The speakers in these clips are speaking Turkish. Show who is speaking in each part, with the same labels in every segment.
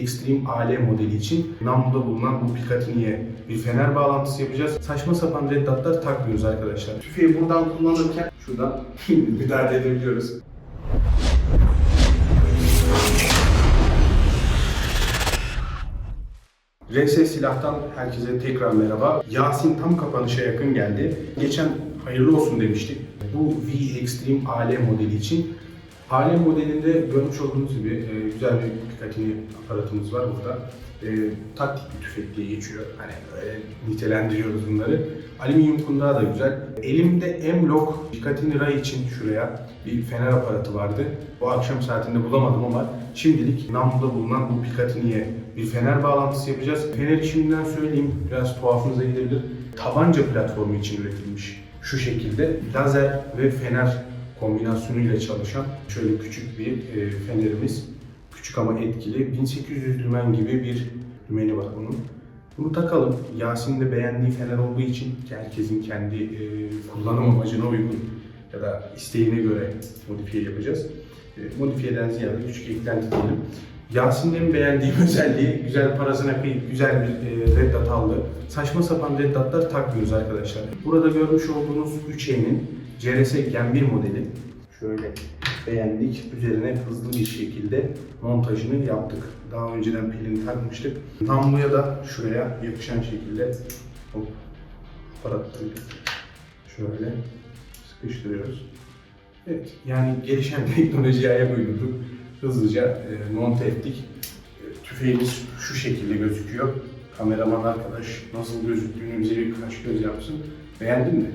Speaker 1: Extreme AL modeli için namluda bulunan bu Picatinny'e bir fener bağlantısı yapacağız. Saçma sapan reddatlar takmıyoruz arkadaşlar. Tüfeği buradan kullanırken şuradan müdahale edebiliyoruz. RS Silah'tan herkese tekrar merhaba. Yasin tam kapanışa yakın geldi. Geçen hayırlı olsun demiştik. Bu V Extreme AL modeli için. AL modelinde görmüş olduğunuz gibi e, güzel bir Picatinny aparatımız var burada. E, taktik bir tüfek diye geçiyor. Hani öyle nitelendiriyoruz bunları. Alüminyum kundağı da güzel. Elimde M-Lock Picatinny Ray için şuraya bir fener aparatı vardı. Bu akşam saatinde bulamadım ama şimdilik namluda bulunan bu Picatinny'e bir fener bağlantısı yapacağız. Feneri şimdiden söyleyeyim, biraz tuhafınıza gidebilir. Tabanca platformu için üretilmiş. Şu şekilde lazer ve fener kombinasyonuyla çalışan şöyle küçük bir e, fenerimiz. Küçük ama etkili. 1800 lümen gibi bir lümeni var bunun. Bunu takalım. Yasin'in de beğendiği fener olduğu için herkesin kendi e, kullanım amacına uygun ya da isteğine göre modifiye yapacağız. E, modifiyeden ziyade küçük eklenti diyelim. Yasin'in beğendiği özelliği güzel parasına kıyıp güzel bir e, reddat aldı. Saçma sapan reddatlar takmıyoruz arkadaşlar. Burada görmüş olduğunuz 3E'nin CRS Gen 1 modeli. Şöyle beğendik. Üzerine hızlı bir şekilde montajını yaptık. Daha önceden pilini takmıştık. Namluya da şuraya yakışan şekilde hop, aparatı şöyle sıkıştırıyoruz. Evet, yani gelişen teknolojiye ayak uydurduk. Hızlıca e, monte ettik. E, tüfeğimiz şu şekilde gözüküyor. Kameraman arkadaş nasıl gözüktüğünü bize bir kaş göz yapsın. Beğendin mi?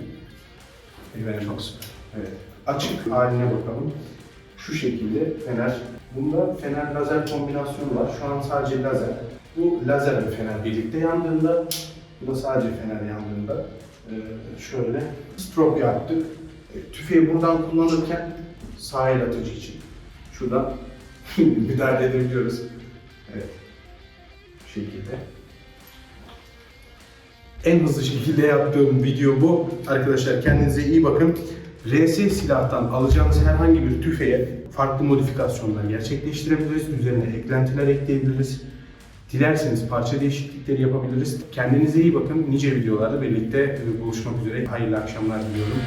Speaker 1: Beğendim. Çok süper. Evet. Açık haline bakalım. Şu şekilde fener. Bunda fener lazer kombinasyonu var. Şu an sadece lazer. Bu lazer ve fener birlikte yandığında, bu da sadece fener yandığında e, şöyle strobe yaptık. E, Tüfeği buradan kullanırken sahil atıcı için. Şuradan müdahale edebiliyoruz. Evet. Bu şekilde. En hızlı şekilde yaptığım video bu. Arkadaşlar kendinize iyi bakın. RS silahtan alacağınız herhangi bir tüfeğe farklı modifikasyonlar gerçekleştirebiliriz. Üzerine eklentiler ekleyebiliriz. Dilerseniz parça değişiklikleri yapabiliriz. Kendinize iyi bakın. Nice videolarda birlikte buluşmak üzere. Hayırlı akşamlar diliyorum.